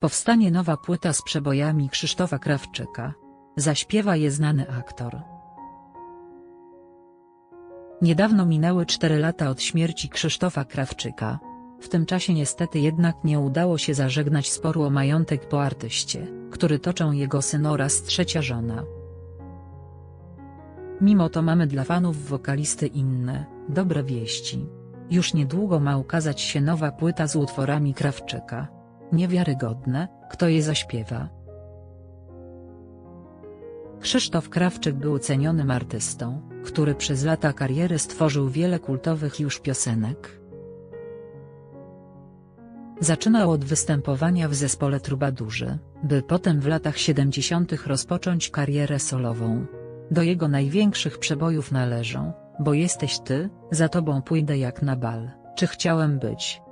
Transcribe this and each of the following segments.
Powstanie nowa płyta z przebojami Krzysztofa Krawczyka. Zaśpiewa je znany aktor. Niedawno minęły 4 lata od śmierci Krzysztofa Krawczyka. W tym czasie niestety jednak nie udało się zażegnać sporu o majątek po artyście, który toczą jego syn oraz trzecia żona. Mimo to mamy dla fanów wokalisty inne, dobre wieści. Już niedługo ma ukazać się nowa płyta z utworami Krawczyka. Niewiarygodne, kto je zaśpiewa. Krzysztof Krawczyk był cenionym artystą, który przez lata kariery stworzył wiele kultowych już piosenek. Zaczynał od występowania w zespole Trubadurzy, by potem w latach 70. rozpocząć karierę solową. Do jego największych przebojów należą, bo jesteś ty, za tobą pójdę jak na bal, czy chciałem być.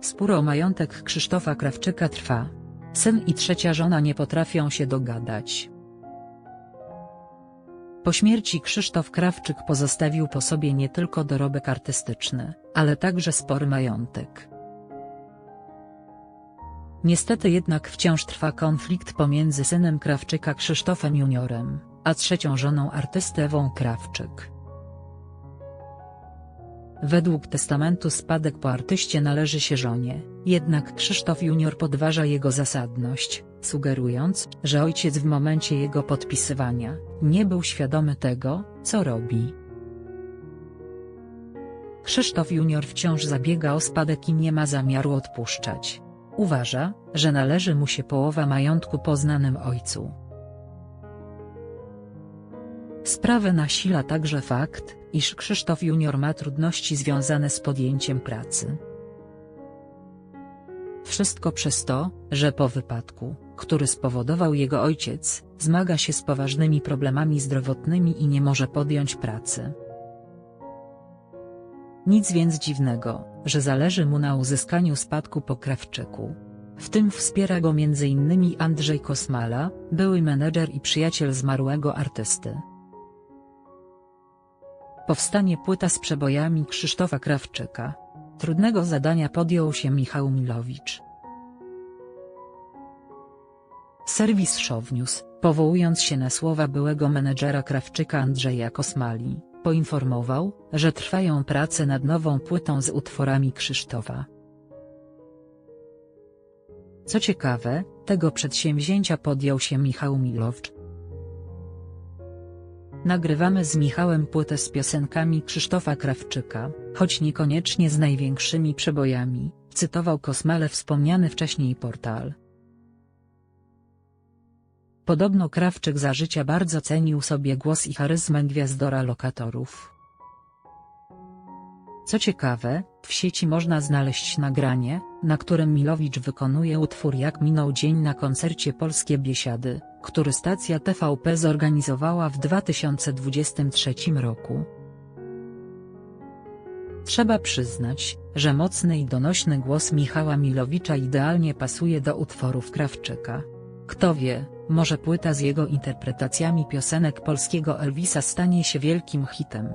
Spór o majątek Krzysztofa Krawczyka trwa. Syn i trzecia żona nie potrafią się dogadać. Po śmierci Krzysztof Krawczyk pozostawił po sobie nie tylko dorobek artystyczny, ale także spory majątek. Niestety jednak wciąż trwa konflikt pomiędzy synem Krawczyka Krzysztofem Juniorem, a trzecią żoną artysty Ewą Krawczyk. Według testamentu spadek po artyście należy się żonie, jednak Krzysztof Junior podważa jego zasadność, sugerując, że ojciec w momencie jego podpisywania, nie był świadomy tego, co robi. Krzysztof Junior wciąż zabiega o spadek i nie ma zamiaru odpuszczać. Uważa, że należy mu się połowa majątku po znanym ojcu. Sprawę nasila także fakt, iż Krzysztof Junior ma trudności związane z podjęciem pracy. Wszystko przez to, że po wypadku, który spowodował jego ojciec, zmaga się z poważnymi problemami zdrowotnymi i nie może podjąć pracy. Nic więc dziwnego, że zależy mu na uzyskaniu spadku po Krawczyku. W tym wspiera go m.in. Andrzej Kosmala, były menedżer i przyjaciel zmarłego artysty. Powstanie płyta z przebojami Krzysztofa Krawczyka. Trudnego zadania podjął się Michał Milowicz. Serwis Show News, powołując się na słowa byłego menedżera Krawczyka Andrzeja Kosmali, poinformował, że trwają prace nad nową płytą z utworami Krzysztofa. Co ciekawe, tego przedsięwzięcia podjął się Michał Milowicz. Nagrywamy z Michałem płytę z piosenkami Krzysztofa Krawczyka, choć niekoniecznie z największymi przebojami, cytował Kosmale wspomniany wcześniej portal. Podobno Krawczyk za życia bardzo cenił sobie głos i charyzmę gwiazdora lokatorów. Co ciekawe, w sieci można znaleźć nagranie, na którym Milowicz wykonuje utwór Jak minął dzień na koncercie Polskie Biesiady, który stacja TVP zorganizowała w 2023 roku. Trzeba przyznać, że mocny i donośny głos Michała Milowicza idealnie pasuje do utworów Krawczyka. Kto wie, może płyta z jego interpretacjami piosenek polskiego Elvisa stanie się wielkim hitem.